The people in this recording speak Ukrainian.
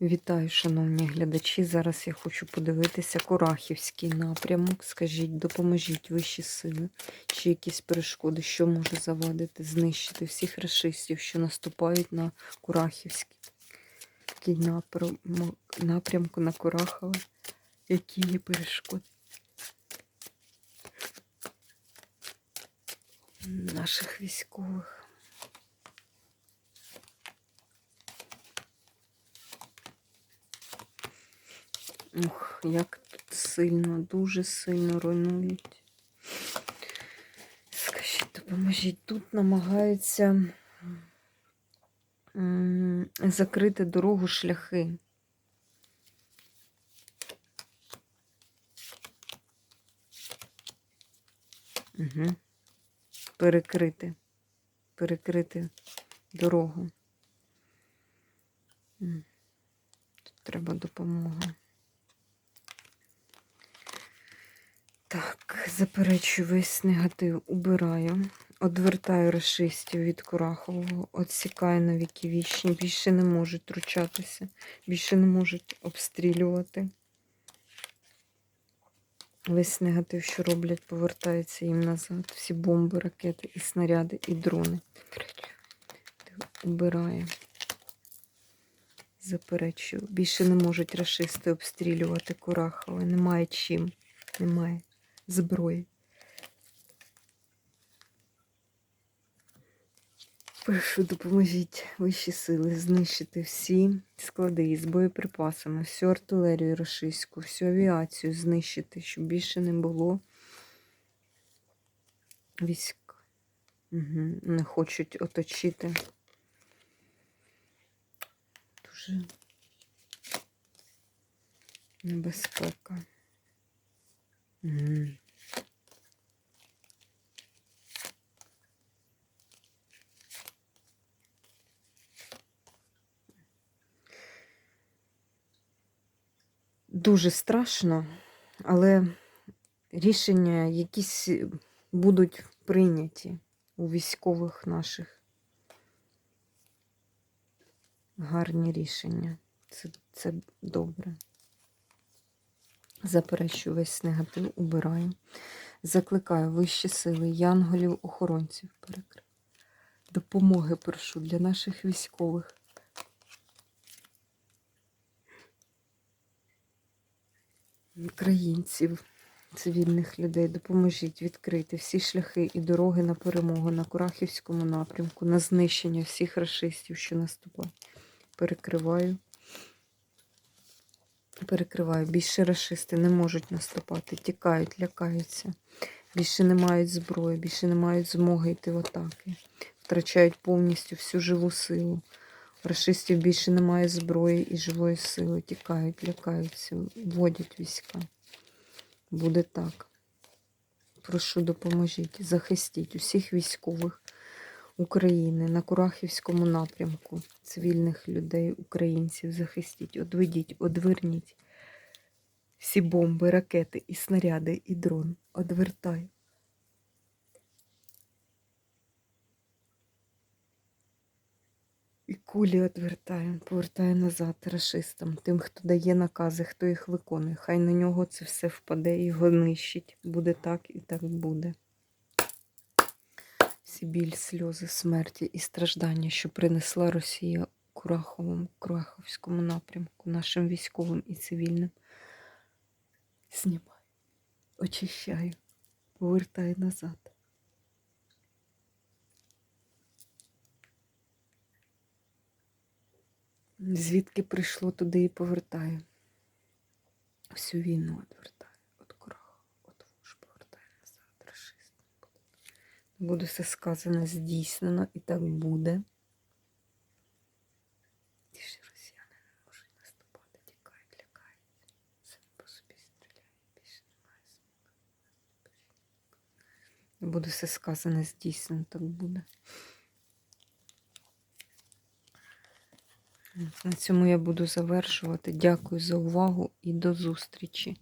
Вітаю, шановні глядачі. Зараз я хочу подивитися Курахівський напрямок. Скажіть, допоможіть вищі сили, чи якісь перешкоди, що може завадити, знищити всіх расистів, що наступають на Курахівський напрямку на Курахове. Які є перешкоди? Наших військових. Ух, як тут сильно, дуже сильно руйнують. Скажіть, допоможіть. Тут намагаються закрити дорогу шляхи. Угу. Перекрити. Перекрити дорогу. Тут треба допомога. Так, заперечую весь негатив, убираю, одвертаю расистів від Курахового, отсікаю на віки вічні, більше не можуть втручатися, більше не можуть обстрілювати. Весь негатив, що роблять, повертається їм назад. Всі бомби, ракети, і снаряди, і дрони. Убираю. Заперечую. Більше не можуть расисти обстрілювати Курахове. Немає чим. Немає зброї. Прошу, допоможіть вищі сили знищити всі склади із боєприпасами, всю артилерію рашистську, всю авіацію знищити, щоб більше не було військ. Угу. Не хочуть оточити. Дуже небезпека. Дуже страшно, але рішення якісь будуть прийняті у військових наших. Гарні рішення. Це, це добре. Заперечую весь негатив, убираю. Закликаю вищі сили, янголів, охоронців перекрив. Допомоги прошу для наших військових. Українців, цивільних людей, допоможіть відкрити всі шляхи і дороги на перемогу на Курахівському напрямку, на знищення всіх расистів, що наступають. Перекриваю. Перекриваю. Більше расисти не можуть наступати, тікають, лякаються. Більше не мають зброї, більше не мають змоги йти в атаки. Втрачають повністю всю живу силу. Рашистів більше немає зброї і живої сили. Тікають, лякаються, вводять війська. Буде так. Прошу, допоможіть, захистіть усіх військових України на Курахівському напрямку, цивільних людей, українців, захистіть, одведіть, одверніть всі бомби, ракети, і снаряди, і дрон. Одвертай. І кулі відвертаю, повертаю назад рашистам, тим, хто дає накази, хто їх виконує. Хай на нього це все впаде його нищить. Буде так і так буде. Всі біль, сльози, смерті і страждання, що принесла Росія Кураховому, Кураховському напрямку, нашим військовим і цивільним. Знімаю, очищаю, повертаю назад. Звідки прийшло туди і повертаю. Всю війну відвертаю. Буде все сказано, здійснено, і так буде. Більше росіяни не можуть наступати, тікають, лякають. Самі по собі стріляють, більше немає змоги. Буде все сказано, здійснено, так буде. На цьому я буду завершувати. Дякую за увагу і до зустрічі!